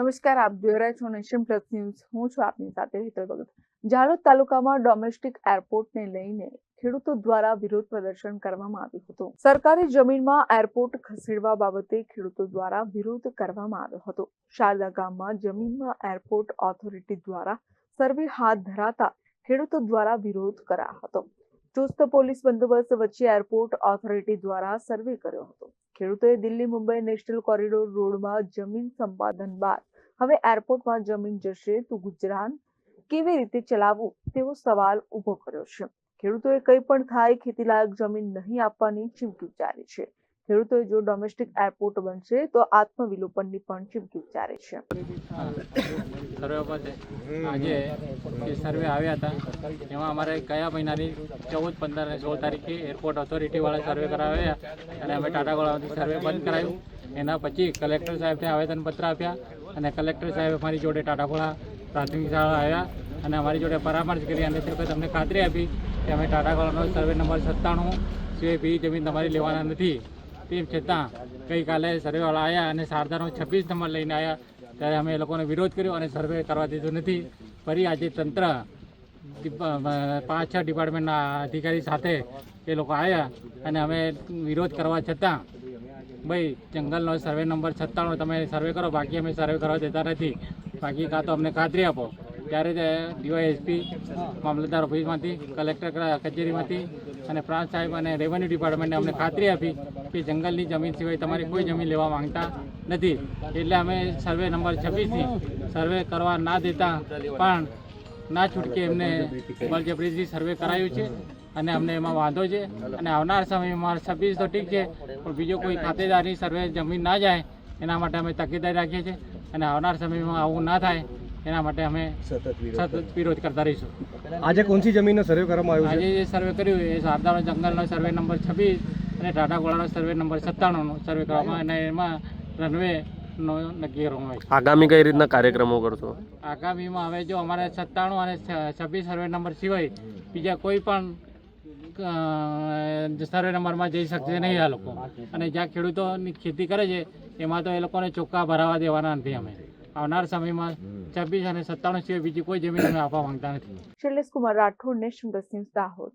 નમસ્કાર, આપ જોઈ રહ્યા છો નેશન પ્લસ ન્યૂઝ. હું છું આપની સાથે હેતલ ભગત. જાલોદ તાલુકામાં ડોમેસ્ટિક એરપોર્ટને લઈને ખેડૂતો દ્વારા વિરોધ પ્રદર્શન કરવામાં આવ્યું હતું. સરકારી જમીનમાં એરપોર્ટ ખસેડવા બાબતે ખેડૂતો દ્વારા વિરોધ કરવામાં આવ્યો હતો. શારદા ગામમાં જમીનમાં એરપોર્ટ ઓથોરિટી દ્વારા સર્વે હાથ ધરાતા ખેડૂતો દ્વારા વિરોધ કરાયો હતો. ચુસ્ત પોલીસ બંદોબસ્ત વચ્ચે એરપોર્ટ ઓથોરિટી દ્વારા સર્વે કર્યો હતો. ખેડૂતોએ દિલ્હી મુંબઈ નેશનલ કોરિડોર રોડમાં જમીન સંપાદન બાદ હવે એરપોર્ટમાં જમીન જશે તો ગુજરાન કેવી રીતે ચલાવવું? તેવો સવાલ ઊભો કર્યો છે. ખેડૂતોએ કંઈ પણ થાય, ખેતીલાયક જમીન નહીં આપવાની ચીમકી ઉચ્ચારી છે. ખેડૂતોએ જો ડોમેસ્ટિક એરપોર્ટ બનશે, તો આત્મવિલોપનની પણ ચીમકી ઉચ્ચારી છે. આજે સર્વે આવ્યા હતા, એમાં અમારે કયા મહિનાની ચૌદ, પંદર અને સોળ તારીખે એરપોર્ટ ઓથોરિટીવાળા સર્વે કરાવ્યા અને અમે ટાટાગોળામાંથી સર્વે બંધ કરાવ્યું એના પછી કલેક્ટર સાહેબને આવેદનપત્ર આપ્યા અને કલેક્ટર સાહેબ અમારી જોડે ટાટાખોળા પ્રાથમિક શાળા આવ્યા અને અમારી જોડે પરામર્શ કરી અને તે તમને ખાતરી આપી કે અમે ટાટાખોળાનો સર્વે નંબર સત્તાણું સિવાય બીજી જમીન તમારી લેવાના નથી. તેમ છતાં ગઈકાલે સર્વેવાળા આવ્યા અને શારદાનો છવ્વીસ નંબર લઈને આવ્યા ત્યારે અમે એ લોકોને વિરોધ કર્યો અને સર્વે કરવા દીધું નથી. ફરી આજે તંત્ર પાંચ, છ ડિપાર્ટમેન્ટના અધિકારી સાથે એ લોકો આવ્યા અને અમે વિરોધ કરવા છતાં ભાઈ, જંગલનો સર્વે નંબર સત્તાણું તમે સર્વે કરો, બાકી અમે સર્વે કરવા દેતા નથી. બાકી કાં તો અમને ખાતરી આપો. ત્યારે તે ડીવાયએસપી મામલતદાર ઓફિસમાંથી, કલેક્ટર કચેરીમાંથી અને પ્રાંત સાહેબ અને રેવન્યુ ડિપાર્ટમેન્ટને અમને ખાતરી આપી કે જંગલની જમીન સિવાય તમારી કોઈ જમીન લેવા માંગતા નથી. એટલે અમે સર્વે નંબર છવ્વીસથી સર્વે કરવા ના દેતા, પણ ના છૂટકે એમને બળજબરીથી સર્વે કરાયું છે અને અમને એમાં વાંધો છે. અને આવનાર સમયમાં સર્વિસ તો ઠીક છે પણ બીજો કોઈ ખાતેદારની સર્વે જમીન ના જાય એના માટે અમે તકેદારી રાખીએ છીએ. અને આવનાર સમયમાં આવું ના થાય એના માટે અમે સતત વિરોધ કરતા રહીશું. આજે કોનસી જમીનનો સર્વે કરવામાં આવ્યો આજે જે સર્વે કર્યું એ શારદાનો જંગલનો સર્વે નંબર છવ્વીસ અને ટાટા ગોળાનો સર્વે નંબર સત્તાણુંનો સર્વે કરવામાં અને એમાં રનવે રનવેનો નક્કી કરવામાં આવ્યું આગામી કઈ રીતના કાર્યક્રમો કરશો? આગામીમાં હવે જો અમારે સત્તાણું અને છવ્વીસ સર્વે નંબર સિવાય બીજા કોઈ પણ સર્વે નંબરમાં જઈ શકશે નહીં આ લોકો. અને જ્યાં ખેડૂતોની ખેતી કરે છે એમાં તો એ લોકોને ચોખ્ખા ભરાવા દેવાના નથી અમે. આવનાર સમયમાં છવ્વીસ અને સત્તાણું સિવાય બીજી કોઈ જમીન અમે આપવા માંગતા નથી. Shailesh Kumar Rathod national plus Dahod.